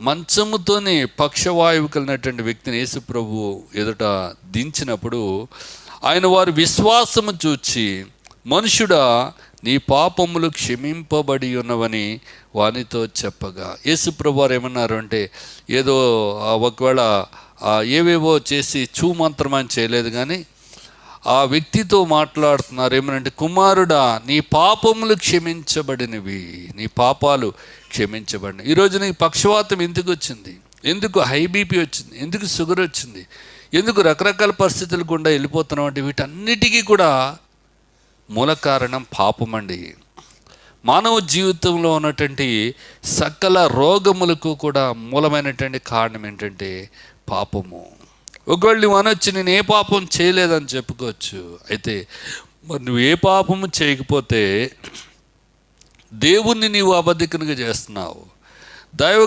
మంచముతోనే పక్షవాయువు కలిగినటువంటి వ్యక్తిని యేసు ప్రభు ఎదుట దించినప్పుడు ఆయన వారి విశ్వాసము చూచి మనుషుడా నీ పాపములు క్షమింపబడి ఉన్నవని వానితో చెప్పగా. యేసుప్రభు వారు ఏమన్నారు అంటే ఏదో ఒకవేళ ఏవేవో చేసి చూమంత్రం అని చేయలేదు కానీ ఆ వ్యక్తితో మాట్లాడుతున్నారు ఏమనంటే కుమారుడా నీ పాపములు క్షమించబడినవి. నీ పాపాలు క్షమించబడినవి. ఈరోజు నీ పక్షవాతం ఎందుకు వచ్చింది? ఎందుకు హై బీపీ వచ్చింది? ఎందుకు షుగర్ వచ్చింది? ఎందుకు రకరకాల పరిస్థితులు గుండా వెళ్ళిపోతున్నాం అంటే వీటన్నిటికీ కూడా మూల కారణం పాపమండి మానవ జీవితంలో ఉన్నటువంటి సకల రోగములకు కూడా మూలమైనటువంటి కారణం ఏంటంటే పాపము. ఒకళ్ళు నువ్వు నేను ఏ పాపం చేయలేదని చెప్పుకోవచ్చు. అయితే మరి నువ్వు ఏ పాపము చేయకపోతే దేవుణ్ణి నీవు అబద్ధికనుగా చేస్తున్నావు. దైవ